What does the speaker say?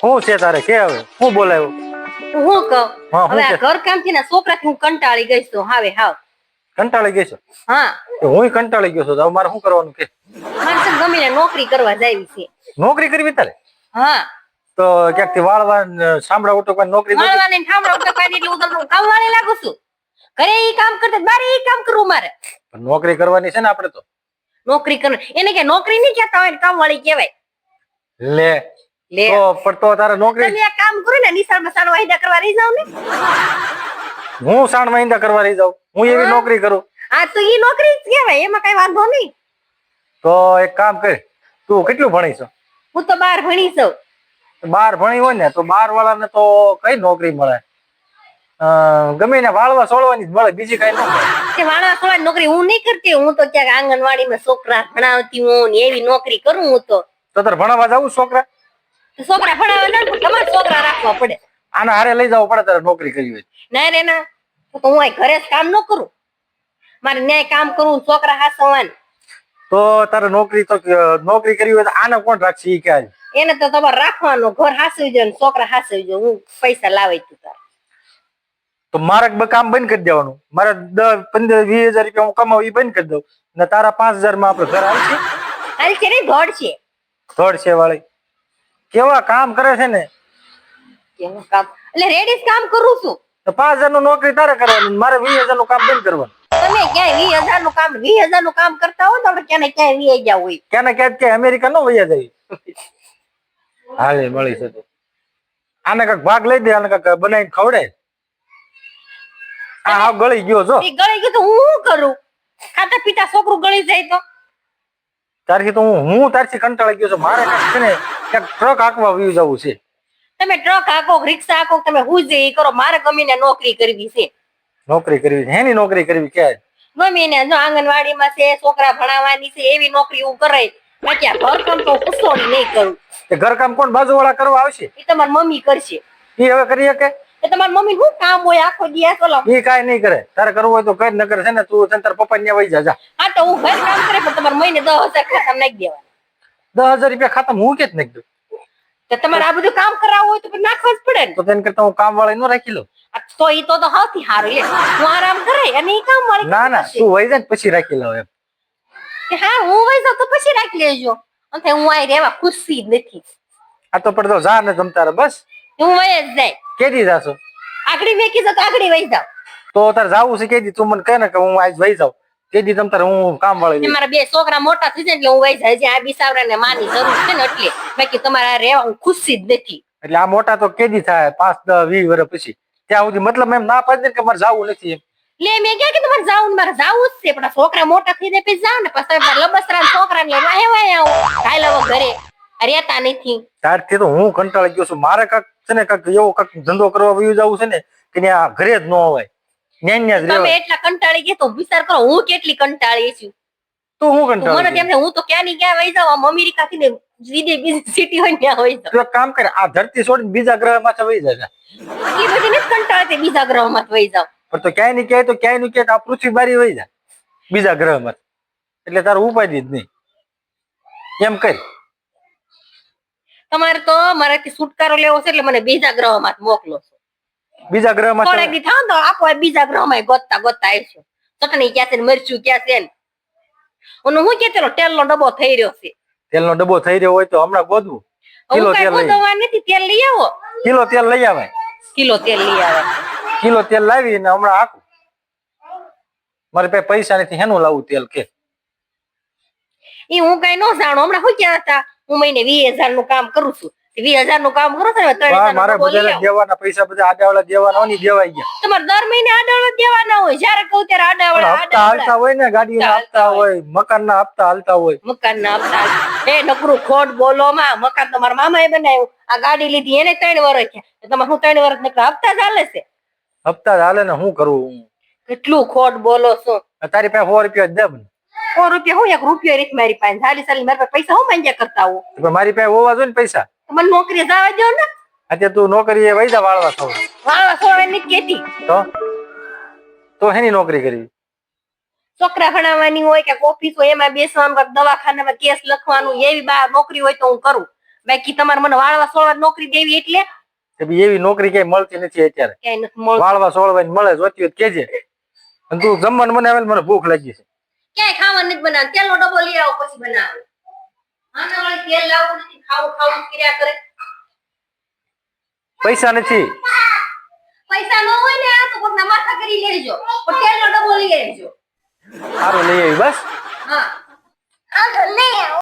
શું છે તારે? કે હવે? હું બોલાયો? હું કહું? હવે આ ઘર કામથી છોકરાથી હું કંટાળી ગઈ છું. હાવે હાવ. કંટાળી ગઈ છું? હા. હું કંટાળી ગયો છું. તો હવે મારે શું કરવાનું કે? મારે તો ને ગમીને નોકરી કરવા જાવી છે. નોકરી કરવી તારે? હા. તો ક્યાંકથી વાળવા ને સાંભળા ઉટકવા નોકરી વાળવા ને ઠામડા ઉટકવાની એટલે હું તમને કામ વાળી લાગુ છું. ઘરે ઈ કામ કરતા બારે ઈ કામ કરવું મારે. નોકરી કરવાની છે ને આપણે તો. નોકરી કર એને કે નોકરી નહીં કહેતા હોય ને કામ વાળી કહેવાય. લે. લે. તો પણ તો તારે નોકરી તમે આ કામ કરો ને નિશાળમાં સાણ વાહિદા કરવા રહી જાવ ને. હું સાણ વાયદા કરવા રહી જાઉં? હું એવી નોકરી કરું? આ તો ઈ નોકરી જ કહેવાય એમાં કઈ વાંધો નહીં. તો એક કામ કર તું કેટલું ભણી છો હું તો બાર ભણી છું. બાર ભણી હોય ને તો બાર વાળાને તો કઈ નોકરી મળે? ગમે ને વાળવા સોળવાની જ મળે બીજી કઈ ન મળે. કે નોકરી હું નહીં કરતી હું તો ક્યાંક આંગણવાડીમાં છોકરા ભણાવતી હું એવી નોકરી કરું હું તો. તો તારે ભણાવવા જવું છોકરા? છોકરા ભણાવે ને તમારે છોકરા રાખવા પડે. આના હારે લઈ જવું પડે તારે નોકરી કરવી હોય ના રે ના. તો હું અહીં ઘરે જ કામ ન કરું. મારે ન્યાય કામ કરવું છોકરા હાસવાનું. તો તારે નોકરી તો નોકરી કરવી હોય તો આને કોણ રાખશે ઈ કે એને તો તમારે રાખવાનું. ઘર હાસવી ને છોકરા હાસવી જોઈએ. હું પૈસા લાવી તું તાર. તો મારે બ- કામ બંધ કરી દેવાનું. મારે દસ પંદર વીસ હજાર રૂપિયા હું કમાવું એ બંધ કરી દઉં. ને તારા પાંચ હજારમાં આપડે ઘર આવશે હાલ છે ને દોડ છે. ધડ છે વાળી. કેવા કામ કરે છે ને? કેવું કામ? એટલે રેડીસ કામ કરું છું. તો પાંચ હજારનું નોકરી તારે કરવાની મારે વીસ હજારનું કામ બંધ કરવાનું. તમે ક્યાંય વીસ હજારનું કામ વીસ હજારનું કામ કરતા હો તો ક્યાંય ક્યાંય વી ગયા હોય. ક્યાં ને ક્યાંક કે અમેરિકા નો વૈયા જાય. હાલે મળી છે આને કંઈક ભાગ લઈ દે આને કંઈક બનાવીને ખવડે. આ હાવ ગળી ગયો જો. એ ગળી ગયો તો હું શું કરું? ખાતા પીતા છોકરું ગળી જાય તો. તારથી તો હું હું તારથી કંટાળી ગયો છું. મારે છે ને ક્યાંક ટ્રક હાંકવા જવું છે. તમે ટ્રક હાંકો રિક્ષા હાંકો તમે હું જે કરો મારે ગમીને નોકરી કરવી છે. નોકરી કરવી છે. એની નોકરી કરવી ક્યાં? ગમીને જો આંગણવાડીમાં છે છોકરા ભણાવવાની છે એવી નોકરી હું કરાય. બાકી આ ઘર કામ તો કુસોડી નહીં કરું. તે ઘરકામ કોણ બાજુ વાળા કરવા આવશે? એ તમારી મમ્મી કરશે. એ હવે કરી શકે? એ તમારી મમ્મી શું કામ હોય આખો દિવસ ચલો એ કાઈ નહીં કરે. તારે કરવું હોય તો કઈ ન કરે છે ને તું તંતર પપ્પા ને વહી જા હા તો હું ઘર કામ કરે પણ તમારે મહિને દસ હજાર ખાતા નાખી દેવાના. દસ હજાર રૂપિયા ખાતા હું કે જ નાખી દઉં તો તમારે આ બધું કામ કરાવવું હોય તો નાખવા જ પડે તો તેને કરતા હું કામ વાળા ન રાખી લઉં. તો ઈ તો તો સૌથી સારું. લે હું આરામ કરે અને ઈ કામ વાળી ના ના. તું વહી જાય પછી રાખી લઉં એમ. કે હા હું વઈ જાઉં તો પછી રાખી લેજો. અને હું આ રહેવા ખુશી નથી. આ તો પડતો જા ને જમતા રહે બસ. હું વહી જ જાય. કેદી જાશો? આગળી મેં કીધું તો આગળી વહી જાવ તો તારે જાવું છે કેદી? તું મને કહે ને કે હું આજ વહી જાઉં. કેદી તમ તારે હું કામ વાળી મારા બે છોકરા મોટા થઈ જાય એટલે હું વઈ જાય. આ બિસાવરા ને માની જરૂર છે ને એટલે. બાકી તમારે આ રહેવા હું ખુશી જ નથી. એટલે આ મોટા તો કેદી થાય પાંચ દસ વીસ વર્ષ પછી. ત્યાં સુધી મતલબ એમ ના પાડી કે મારે જાવું નથી એમ. લે મેં ક્યાં કે તમારે જાવું મારે જાવું જ છે. પણ છોકરા મોટા થઈ જાય પછી જાવ ને. પછી મારા લબસરા છોકરા ને વાહે વાહે આવું કાલ હવે ઘરે. રહેતા નથી. ત્યારથી તો હું કંટાળી ગયો છું. મારે કાંક છે ને કાંક એવો કાંક ધંધો કરવા વયું જવું છે ને કે આ ઘરે જ ન હોય. તમે એટલા કંટાળી ગયા તો વિચાર કરો હું કેટલી કંટાળી છું? તું હું તો મને તેમને હું તો ક્યાં ની ક્યાં વહી જાઉં? અમેરિકા થી સિટી હોય ત્યાં કામ કરે આ ધરતી છોડીને બીજા ગ્રહમાં વહી જાય એટલી બધી નથી કંટાળતી બીજા ગ્રહમાં જ વહી જાવ પણ તો ક્યાંય નહીં ક્યાંય તો ક્યાંયનું ક્યાંય આ પૃથ્વી બારી વહી જાય બીજા ગ્રહમાં એટલે તારું ઉપાધિ જ નહીં. એમ કર. તમારે તો મારાથી છુટકારો લેવો છે એટલે મને બીજા ગ્રહમાં જ મોકલો છો. બીજા ગ્રહમાં દી થાવ તો આપો બીજા ગ્રહમાં ગોતતા ગોતતા આવીશું ચટણી ક્યાં છે મરચું ક્યાં છે ને હું કે તેલો તેલ નો ડબ્બો થઈ રહ્યો છે? તેલનો ડબ્બો થઈ રહ્યો હોય તો હમણાં ગોદવું કિલો તેલ ગોતવા નથી તેલ લઈ આવો. કિલો તેલ લઈ આવે. કિલો તેલ લઈ આવે. કિલો તેલ લાવી ને હમણાં આખું મારી પાસે પૈસા નથી હેનું લાવું તેલ કે? એ હું કઈ ન જાણું. હમણાં શું ક્યાં હતા? હું મહિને વીસ હજારનું કામ કરું છું. વીસ હજારનું કામ કરું છું ને ત્રણ મારે નો. દેવાના પૈસા બધા આડાવાળા દેવાના હોય દેવાઈ ગયા. તમારે દર મહિને આડાવડા દેવાના હોય. જયારે કહું ત્યારે આડાવાળા હપ્તા હાલતા હોય ને હપ્તા હોય મકાનના હપ્તા હાલતા હોય. મકાન ના હપ્તા એ નકરું ખોટ બોલો માં મકાન તમારા મામા એ બનાવ્યું. આ ગાડી લીધી એને ત્રણ વર્ષ થયા. તમારે હું ત્રણ વર્ષ નકરા હપ્તા ચાલે છે? હપ્તા ચાલે ને શું કરવું કેટલું ખોટ બોલો છો? તારી પાસે સો રૂપિયા જ દે મને. સો રૂપિયા હું એક રૂપિયો રીત મારી પાસે? સાલી સાલી મારી પાસે પૈસા હું માંગ્યા કરતા હું મારી પાસે હોવા જોઈએ ને પૈસા. મને નોકરી જવા દો ને. અત્યારે તું નોકરી એ વૈદા વાળવા થવું વાળવા નથી કેતી. તો? તો હેની નોકરી કરવી છોકરા ભણાવવાની હોય કે ઓફિસ હોય એમાં બેસવાનું કે દવાખાનામાં કેસ લખવાનું એવી બા નોકરી હોય તો હું કરું. બાકી તમારે મને વાળવા સોળવા નોકરી દેવી એટલે? કે ભઈ એવી નોકરી ક્યાંય મળતી નથી અત્યારે. ક્યાંય નથી મળતું. વાળવા સોળવાની મળે જોતી હોય કેજે. અને તું જમવાનું મને મને ભૂખ લાગી છે. ક્યાંય ખાવાનું નથી બનાવ તેલનો ડબ્બો લઈ આવો પછી બનાવો. આના વાળી તેલ લાવવું નથી ખાવું ખાવું કર્યા કરે. પૈસા નથી. પૈસા ન હોય ને તો કોકના માથા કરી લેજો. પણ તેલનો ડબ્બો લઈ આવજો. સારું લઈ આવી બસ.